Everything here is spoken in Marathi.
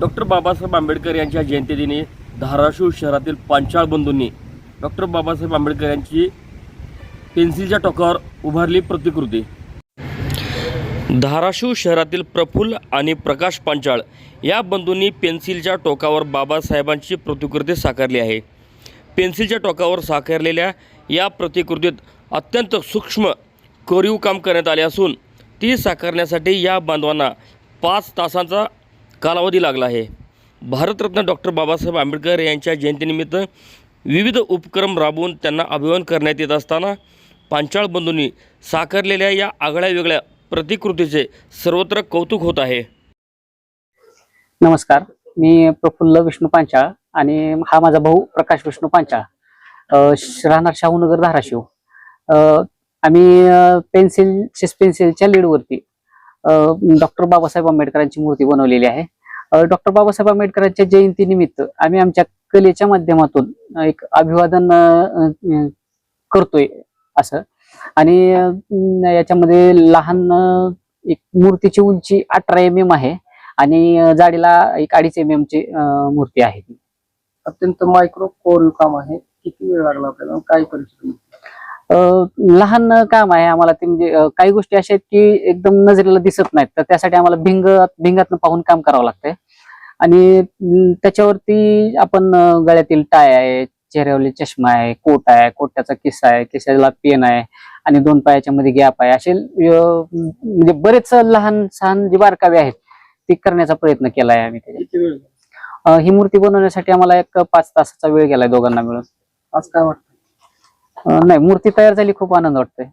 डॉक्टर बाबासाहेब आंबेडकर यांच्या जयंतीदिनी धाराशिव शहरातील पांचाळ बंधूंनी डॉक्टर बाबासाहेब आंबेडकर यांची पेन्सिलच्या टोकावर उभारली प्रतिकृती. धाराशिव शहरातील प्रफुल्ल आणि प्रकाश पांचाळ या बंधूंनी पेन्सिलच्या टोकावर बाबासाहेबांची प्रतिकृती साकारली आहे. पेन्सिलच्या टोकावर साकारलेल्या या प्रतिकृतीत अत्यंत सूक्ष्म कोरीव काम करण्यात आले असून ती साकारण्यासाठी या बांधवांना पाच तासांचा कालावधी लागला आहे. भारतरत्न डॉक्टर बाबासाहेब आंबेडकर यांच्या जयंतीनिमित्त विविध उपक्रम राबवून त्यांना अभिमान करण्यात येत असताना पांचाळ बंधूंनी साकारलेल्या या आगळ्या वेगळ्या प्रतिकृतीचे सर्वत्र कौतुक होत आहे. नमस्कार. मी प्रफुल्ल विष्णू पांचाळ आणि हा माझा भाऊ प्रकाश विष्णू पांचाळ. राहणार शाहूनगर धाराशिव. आम्ही पेन्सिल शिस पेन्सिलच्या लीडवरती डॉक्टर बाबासाहेब आंबेडकरांची मूर्ती बनवलेली आहे. डॉक्टर बाबासाहेब आंबेडकरांच्या जयंतीनिमित्त आम्ही आमच्या कलेच्या माध्यमातून एक अभिवादन करतोय असं. आणि याच्यामध्ये लहान एक मूर्तीची उंची अठरा एम एम आहे आणि जाडीला एक अडीच एम एम ची मूर्ती आहे ती. अत्यंत मायक्रो कोरीव काम आहे. किती वेळ लागला आपल्याला? काय परिस्थिती? लहान काम आहे आम्हाला ते म्हणजे काही गोष्टी अशा आहेत की एकदम नजरेला दिसत नाहीत. तर त्यासाठी आम्हाला भिंग भिंगातनं पाहून काम करावं लागतंय. आणि त्याच्यावरती आपण गळ्यातील टाय आहे चेहऱ्यावरली चष्मा आहे कोट आहे कोट्याचा किस्सा आहे किस्साला पेन आहे आणि दोन पायाच्या मध्ये गॅप आहे. असे म्हणजे बरेच लहान सहान जे बारकावे आहेत ते करण्याचा प्रयत्न केला आहे आम्ही त्याच्यात. ही मूर्ती बनवण्यासाठी आम्हाला एक पाच तासाचा वेळ गेलाय दोघांना मिळून. आज काय वाटतं? नाही मूर्ती तयार झाली खूप आनंद वाटतोय.